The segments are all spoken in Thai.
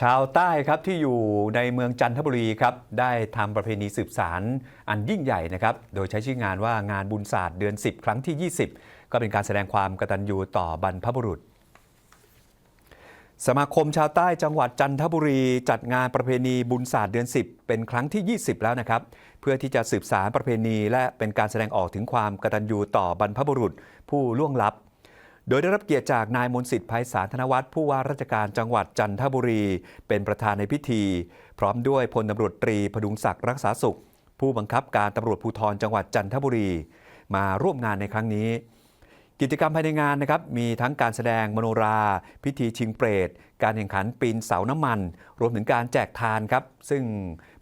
ชาวใต้ครับที่อยู่ในเมืองจันทบุรีครับได้ทำประเพณีสืบสารอันยิ่งใหญ่นะครับโดยใช้ชื่องานว่างานบุญศาสตร์เดือน 10 ครั้งที่ 20 ก็เป็นการแสดงความกตัญญูต่อบรรพบุรุษ สมาคมชาวใต้จังหวัดจันทบุรี จัดงานประเพณีบุญศาสตร์เดือน 10 เป็นครั้งที่ 20 แล้วนะครับ เพื่อที่จะสืบสารประเพณีและเป็นการแสดงออกถึงความกตัญญูต่อบรรพบุรุษ ผู้ล่วงลับ โดยได้รับเกียรติจากนายมนสิทธิ์ไพศาลธนวัฒน์ผู้ว่าราชการจังหวัดจันทบุรี เป็นประธานในพิธี พร้อมด้วยพลตำรวจตรีพดุงศักดิ์รักษาสุข ผู้บังคับการตำรวจภูธรจังหวัดจันทบุรี มาร่วมงานในครั้งนี้ กิจกรรมภายในงานนะครับมีทั้งการแสดงมโนรา พิธีชิงเปรต การแข่งขันปีนเสาน้ำมัน รวมถึงการแจกทานครับซึ่ง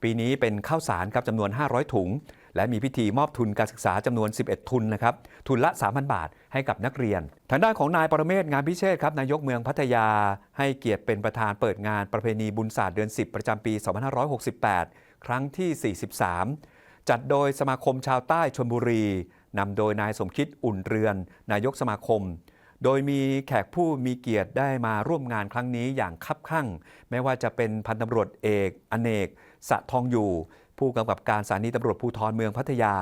ปีนี้เป็นข้าวสารครับจำนวน 500 ถุง และมีพิธีมอบทุนการศึกษาจำนวน 11 ทุนนะครับทุนละ 3,000 บาทให้กับนักเรียน ทางด้านของนายปรเมศงานพิเชษครับนายกเมืองพัทยา ให้เกียรติเป็นประธานเปิดงานประเพณีบุญศาสตร์เดือน 10 ประจำปี 2568 ครั้งที่ 43 จัดโดยสมาคมชาวใต้ชนบุรีนำโดยนายสมคิดอุ่นเรือน นายกสมาคม โดยมีแขกผู้มีเกียรติได้มาร่วมงานครั้งนี้อย่างคับคั่ง ไม่ว่าจะเป็นพันตำรวจเอก อเนกสะทองอยู่ ผู้กำกับการสถานีตำรวจภูธรเมืองพัทยา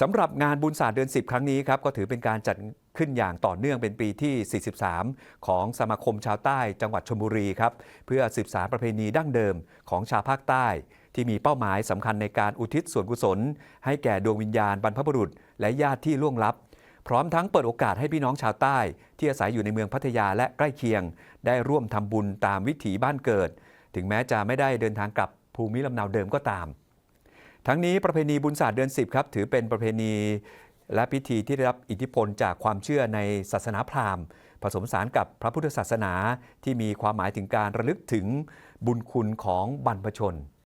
สำหรับงานบุญศาสตร์เดือน 10 ครั้งนี้ครับก็ถือเป็นการจัดขึ้นอย่างต่อเนื่องเป็นปีที่ 43 ของสมาคมชาวใต้จังหวัดชลบุรีครับเพื่อสืบสารประเพณีดั้งเดิมของชาวภาคใต้ ที่มีเป้าหมายสำคัญในการอุทิศส่วนกุศล ให้แก่ดวงวิญญาณบรรพบุรุษ และญาติที่ล่วงลับ พร้อมทั้งเปิดโอกาสให้พี่น้องชาวใต้ ที่อาศัยอยู่ในเมืองพัทยาและใกล้เคียง ได้ร่วมทำบุญตามวิถีบ้านเกิด ถึงแม้จะไม่ได้เดินทางกลับ ภูมิลำเนาเดิมก็ตาม ทั้งนี้ประเพณีบุญศาสตร์เดือน 10 ครับ ถือเป็นประเพณีและพิธีที่ได้รับอิทธิพลจากความเชื่อในศาสนาพราหมณ์ ผสมผสานกับพระพุทธศาสนาที่มีความหมายถึงการระลึกถึงบุญคุณของบรรพชน